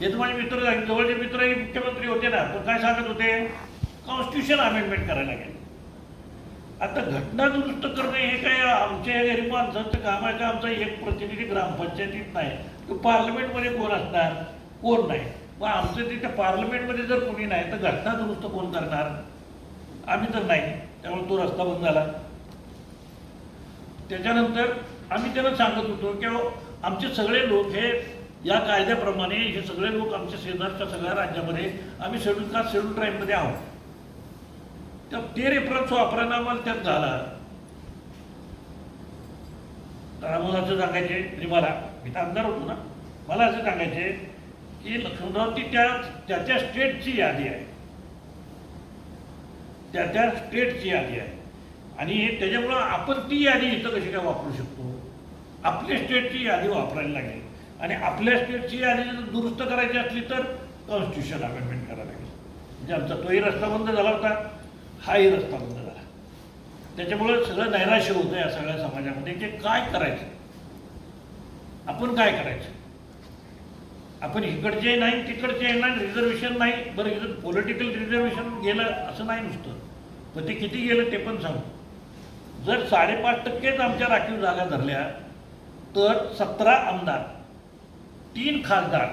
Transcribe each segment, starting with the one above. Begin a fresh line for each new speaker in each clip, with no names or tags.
हे तुम्हाला मित्र झाले, जवळचे मित्रही मुख्यमंत्री होते ना तो काय सांगत होते? कॉन्स्टिट्यूशन अमेंडमेंट करायला लागेल आता घटना दुरुस्त करणे हे काय आमच्या गरीब माणसांचं काम आहे का? आमचा एक प्रतिनिधी ग्रामपंचायतीत नाही. तो पार्लमेंटमध्ये कोण असणार? कोण नाही. मग आमचं तिथे पार्लमेंटमध्ये जर कोणी नाही तर घटना दुरुस्त कोण करणार? आम्ही तर नाही. त्यामुळे तो रस्ता बंद झाला. त्याच्यानंतर आम्ही त्यांना सांगत होतो की आमचे सगळे लोक हे या कायद्याप्रमाणे हे सगळे लोक आमच्या शेजारच्या सगळ्या राज्यामध्ये आम्ही शेड्यूल कास्ट शेड्यूल ट्राईबमध्ये आहोत. तर ते रेफरन्स वापरायला आम्हाला त्यात झाला. तर सांगायचे म्हणजे मला मी तर आमदार होतो ना मला असं सांगायचे की लखनौती त्या त्या त्या स्टेटची यादी आहे. त्या त्या स्टेटची यादी आहे. आणि त्याच्यामुळं आपण ती यादी इथं कशी काय वापरू शकतो? आपल्या स्टेटची यादी वापरायला लागेल. आणि आपल्या स्टेटची आणि जर दुरुस्त करायची असली तर कॉन्स्टिट्यूशन अमेंडमेंट करायला लागेल. म्हणजे आमचा तोही रस्ता बंद झाला होता हाही रस्ता बंद झाला. त्याच्यामुळं सगळं नैराश्य होतं या सगळ्या समाजामध्ये की काय करायचं. आपण काय करायचं? आपण इकडचे नाही तिकडचे नाही रिझर्वेशन नाही बरं इथं पॉलिटिकल रिझर्वेशन गेलं असं नाही नुसतं. पण ते किती गेलं ते पण सांगू. जर साडेपाच टक्केच आमच्या राखीव जागा धरल्या तर सतरा आमदार तीन खासदार.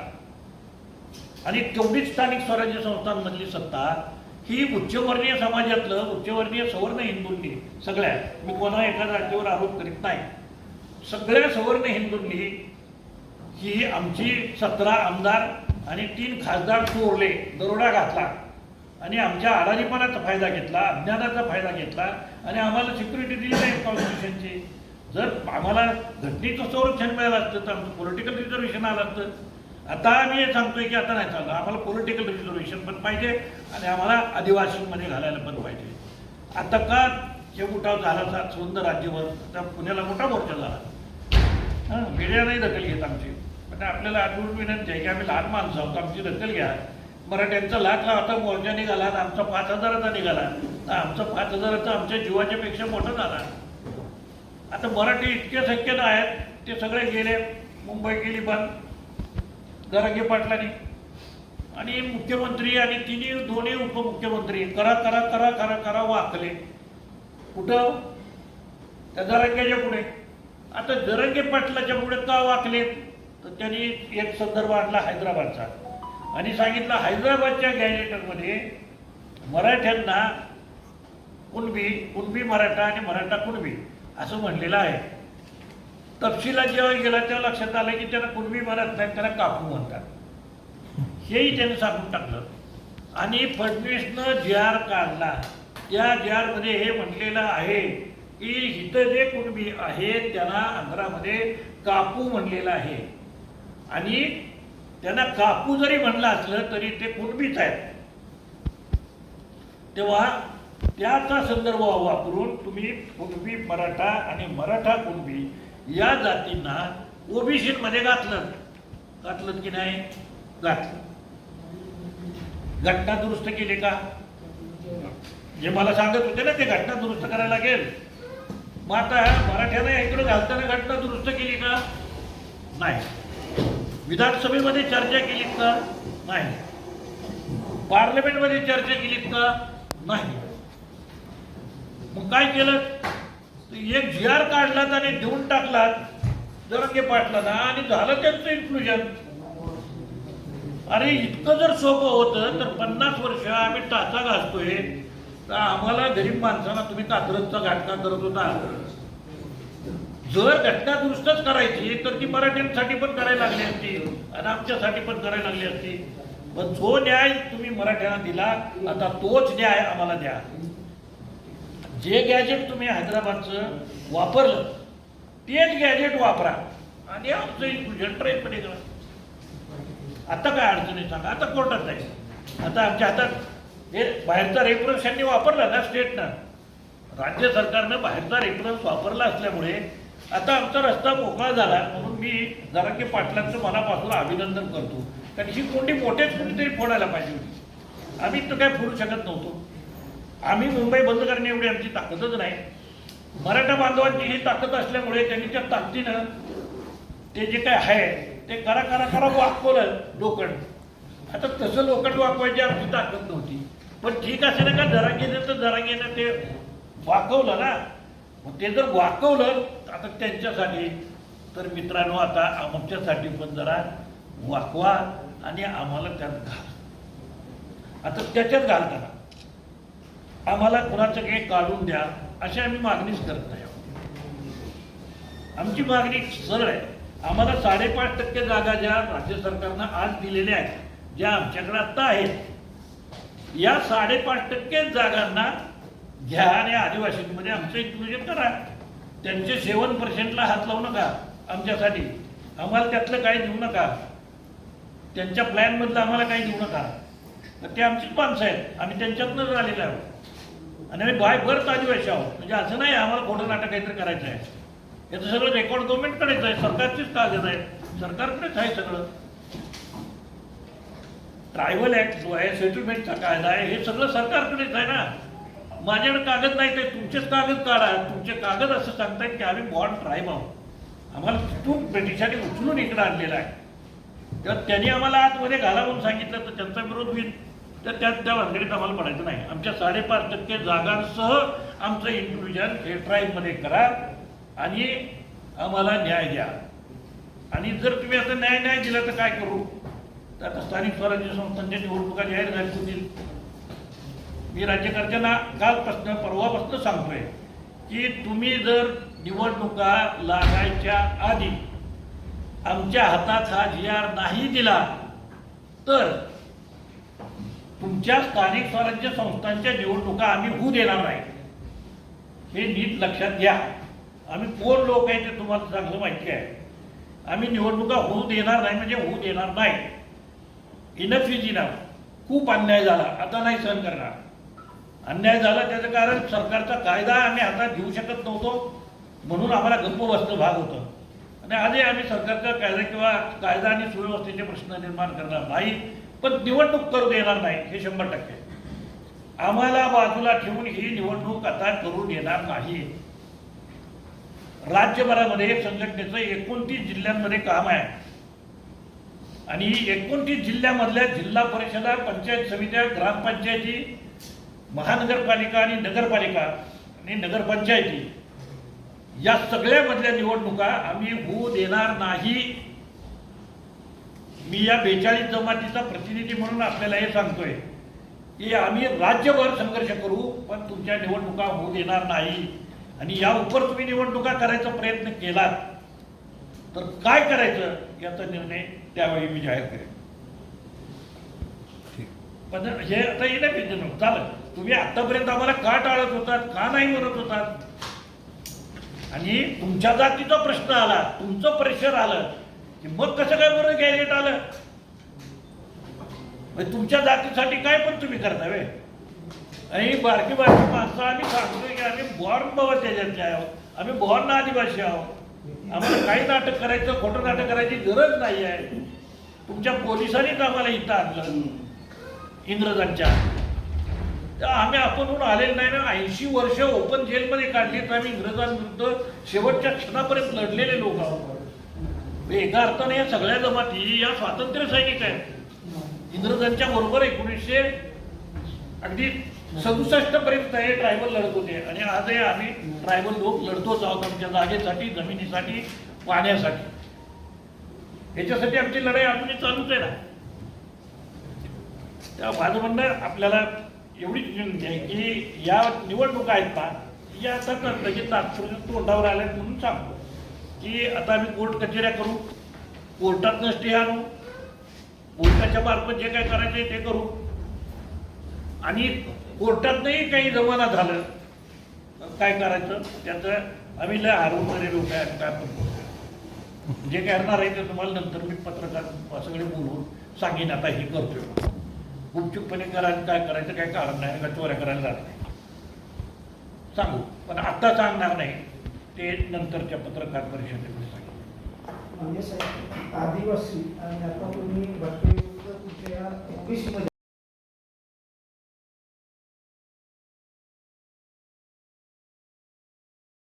आणि तेवढीच स्थानिक स्वराज्य संस्थांमधली सत्ता ही उच्चवर्णीय समाजातलं उच्चवर्णीय सवर्ण हिंदूंनी सगळ्या मी कोणा एका जागेवर आरोप करीत नाही. सगळ्या सवर्ण हिंदूंनी ही आमची सतरा आमदार आणि तीन खासदार चोरले दरोडा घातला. आणि आमच्या अडाणीपणाचा फायदा घेतला अज्ञानाचा फायदा घेतला. आणि आम्हाला सिक्युरिटी दिली नाही कॉन्स्टिट्युशनची जर आम्हाला घटनेचं संरक्षण मिळालं असतं तर आमचं पॉलिटिकल रिझर्वेशन आलं असतं. आता आम्ही हे सांगतोय की आता नाही चाललं आम्हाला पॉलिटिकल रिझर्वेशन पण पाहिजे आणि आम्हाला आदिवासींमध्ये घालायला पण पाहिजे. आता का जे उठाव झाला सा- सुंदर राज्यभर? आता पुण्याला मोठा मोर्चा झाला. हां मीडिया नाही दखल घेत आमची. पण आपल्याला आठवून विनंती आहे की आम्ही लहान माणसं आहोत. आमची दखल घ्या. मराठ्यांचा लाख आता मोर्चा निघाला आणि आमचा पाच हजाराचा निघाला. तर आमचा पाच हजाराचा आमच्या जीवाच्या पेक्षा मोठा झाला. आता मराठी इतके संख्येनं आहेत ते सगळे गेले मुंबई गेली बंद गरगे पाटलांनी. आणि मुख्यमंत्री आणि तिन्ही दोन्ही उपमुख्यमंत्री करा करा करा करा करा वाकले. कुठं? त्या जरंग्याच्या पुढे. आता जरंगे पाटलाच्या पुढे का वाकले? तर त्यांनी एक संदर्भ आणला हैदराबादचा. आणि सांगितलं हैदराबादच्या गॅजेटरमध्ये मराठ्यांना कुणबी कुणबी मराठा आणि मराठा कुणबी. असं म्हणलेलं आहे. तपशिलात जेव्हा गेला तेव्हा लक्षात आलं की त्याला कुणबी म्हणत नाही त्याला काकू म्हणतात. हेही त्यानं सांगून टाकलं. आणि फडणवीसनं जी आर काढला त्या जी आरमध्ये हे म्हटलेलं आहे की इथं जे कुणबी आहे त्यांना आंध्रामध्ये कापू म्हणलेलं आहे. आणि त्यांना कापू जरी म्हणलं असलं तरी ते कुणबीच आहेत. तेव्हा त्याचा संदर्भ वापरून तुम्ही कुणबी मराठा आणि मराठा कुणबी या जातींना ओबीसीमध्ये घातलं. घातलं की नाही? घातलं. घटना दुरुस्त केली का? जे मला सांगत होते ना ते घटना दुरुस्त करायला लागेल. मग आता मराठ्यानं इकडे घालताना घटना दुरुस्त केली का? नाही. विधानसभेमध्ये चर्चा केलीत का? नाही. पार्लमेंटमध्ये चर्चा केलीत का? नाही. मग काय केलं? एक जी आर काढला त्याने देऊन टाकला जरंगे पाटलांना आणि झालं त्यांचं इन्क्लुजन अरे इतकं जर सोपं होतं तर पन्नास वर्ष आम्ही टाचा घासतोय. तर आम्हाला गरीब माणसांना तुम्ही कात्रजचा घाटका करत होता. जर घटना दुरुस्तच करायची तर ती मराठ्यांसाठी पण करायला लागली असती आणि आमच्यासाठी पण करायला लागली असती. पण जो न्याय तुम्ही मराठ्यांना दिला आता तोच न्याय आम्हाला द्या. जे गॅजेट तुम्ही हैदराबादचं वापरलं तेच गॅजेट वापरा. आणि आमचं इन्क्लुजन ट्रेनमध्ये करा. आता काय अडचणी सांगा आता कोर्टात जाईल आता आमच्या हातात हे बाहेरचा रेफरन्स यांनी वापरला ना स्टेटनं राज्य सरकारनं बाहेरचा रेफरन्स वापरला असल्यामुळे आता आमचा रस्ता मोकळा झाला. म्हणून मी जरांगे पाटलांचं मनापासून अभिनंदन करतो. कारण ही कोंडी मोठेच कुठेतरी फोडायला पाहिजे होती. आम्ही तर काय फोडू शकत नव्हतो. आम्ही मुंबई बंद करणे एवढी आमची ताकदच नाही. मराठा बांधवांची ही ताकद असल्यामुळे त्यांनी त्या ताकदीनं ते जे काय आहे ते करा करा करा वाकवलं लोखंड. आता तसं लोखंड वाकवायची आमची ताकद नव्हती. पण ठीक असे ना का जरांगीने तर घेणं ते वाकवलं ना. मग ते जर वाकवलं आता त्यांच्यासाठी तर मित्रांनो आता आमच्यासाठी पण जरा वाकवा आणि आम्हाला त्यात घाल. आता त्याच्यात घालताना आम्हाला कुणाचं काही काढून द्या अशी आम्ही मागणीच करत नाही. आमची मागणी सरळ आहे. आम्हाला साडेपाच टक्के जागा ज्या राज्य सरकारनं आज दिलेल्या आहेत ज्या आमच्याकडे आत्ता आहेत या साडेपाच टक्के जागांना घ्या आणि आदिवासींमध्ये आमचं इन्क्लुजन करा. त्यांचे सेवन पर्सेंटला हात लावू नका आमच्यासाठी. आम्हाला त्यातलं काही देऊ नका. त्यांच्या प्लॅनमधलं आम्हाला काही देऊ नका. तर ते आमचीच माणसं आहेत. आम्ही त्यांच्यातनंच आलेलो आहोत. आणि आम्ही बाय बर्थ आदिवासी आहोत. म्हणजे असं नाही आम्हाला खोटं नाटक काहीतरी करायचं आहे. याचं सगळं रेकॉर्ड गव्हर्नमेंटकडेच आहे सरकारचीच कागद आहे. सरकारकडेच आहे सगळं. ट्रायबल ऍक्ट जो आहे सेटलमेंटचा कायदा आहे हे सगळं सरकारकडेच आहे ना. माझ्याकडे कागद नाही ते तुमचेच कागद काढा. तुमचे कागद असं सांगतायत की आम्ही बॉर्न ट्राईब आहोत. आम्हाला तिथून ब्रिटिशांनी उचलून इकडे आणलेला आहे. तर त्यांनी आम्हाला आतमध्ये घाला म्हणून सांगितलं तर त्यांचा विरोध होईल. तर त्या त्या भानगडीत आम्हाला पडायचं नाही. आमच्या साडेपाच टक्के जागांसह आमचं इन्क्लुजन हे ट्राईबमध्ये करा आणि आम्हाला न्याय द्या. आणि जर तुम्ही आता न्याय न्याय दिला तर काय करू? तर आता स्थानिक स्वराज्य संस्थांच्या निवडणुका जाहीर झाली होतील मी राज्यकर्त्यांना कालपासून परवापासनं सांगतोय की तुम्ही जर निवडणुका लागायच्या आधी आमच्या हातात हा जी आर नाही दिला तर तुमच्या स्थानिक स्वराज्य संस्थांच्या निवडणुका आम्ही होऊ देणार नाही. हे नीट लक्षात घ्या. आम्ही कोण लोक आहे ते तुम्हाला चांगलं माहिती आहे. आम्ही निवडणुका होऊ देणार नाही म्हणजे होऊ देणार नाही. इनफ इज इनफ खूप अन्याय झाला. आता नाही सहन करणार. अन्याय झाला त्याचं कारण सरकारचा कायदा आम्ही हातात घेऊ शकत नव्हतो. म्हणून आम्हाला गप्प बसणं भाग होतं. आणि आजही आम्ही सरकारचा कायदा किंवा कायदा आणि सुव्यवस्थेचे प्रश्न निर्माण करणार नाही. पण निवडणूक करू देणार नाही हे शंभर टक्के. आम्हाला बाजूला ठेवून ही निवडणूक आता करून येणार नाही. राज्यभरामध्ये संघटनेचं एकोणतीस जिल्ह्यांमध्ये काम आहे. आणि एकोणतीस जिल्ह्यामधल्या जिल्हा परिषदा पंचायत समित्या ग्रामपंचायती महानगरपालिका आणि नगरपालिका आणि नगरपंचायती या सगळ्यामधल्या निवडणुका आम्ही होऊ देणार नाही. मी या बेचाळीस जमातीचा प्रतिनिधी म्हणून आपल्याला हे सांगतोय की आम्ही राज्यभर संघर्ष करू पण तुमच्या निवडणुका होऊ देणार नाही. आणि या उपर तुम्ही निवडणुका करायचा प्रयत्न केलात तर काय करायचं याचा निर्णय त्यावेळी मी जाहीर करेन. पण हे आता येणं पाहिजे ना चालेल. तुम्ही आतापर्यंत आम्हाला का टाळत होतात का नाही म्हणत होतात? आणि तुमच्या जातीचा प्रश्न आला तुमचं प्रेशर आलं मग कसं काय बरं गॅजेट आलं? म्हणजे तुमच्या जातीसाठी काय पण तुम्ही करता वे. आणि बारकी बारकी माणसं आम्ही सांगतोय की आम्ही बॉर्न बाबा त्याच्यातले आहोत. आम्ही बॉर्न आदिवासी आहोत. आम्हाला काही नाटक करायचं खोटं नाटक करायची गरज नाही आहे. तुमच्या पोलिसांनीच आम्हाला इथं आणलं. इंग्रजांच्या. तर आम्ही आपण आलेलो नाही ना. ऐंशी वर्ष ओपन जेलमध्ये काढली तर आम्ही इंग्रजांविरुद्ध शेवटच्या क्षणापर्यंत लढलेले लोक आहोत. एका अर्थाने या सगळ्या जमाती या स्वातंत्र्य सैनिक आहेत. इंग्रजांच्या बरोबर एकोणीसशे अगदी सदुसष्ट पर्यंत हे ट्रायबल लढत होते. आणि आजही आम्ही ट्रायबल लोक लढतोच आहोत आमच्या जागेसाठी जमिनीसाठी पाण्यासाठी. याच्यासाठी आमची लढाई अजूनही चालूच आहे ना. त्या माझं म्हणणं आपल्याला एवढीच विनंती आहे की या निवडणुका आहेत ना या आता की तत्सूरज तोंडावर आल्यात म्हणून सांगतो. की आता आम्ही कोर्ट कचेऱ्या करू कोर्टातनं स्टे आणू कोर्टाच्या मार्फत जे काय करायचं ते करू. आणि कोर्टातनंही काही जमाना झालं काय करायचं? त्याचं आम्ही लय हारून वगैरे लोक आहे काय पण करू. जे काय करणार आहे ते तुम्हाला नंतर मी पत्रकार सगळे बोलून सांगेन आता हे करतोय गुपचूपणे करायचं काय करायचं काय कारण नाही का चोऱ्या करायला जात नाही. सांगू पण आत्ता सांगणार नाही. ते नंतरच्या पत्रकार परिषदेमध्ये सांगितलं.
म्हणजे साहेब, आदिवासी आणि आता तुम्ही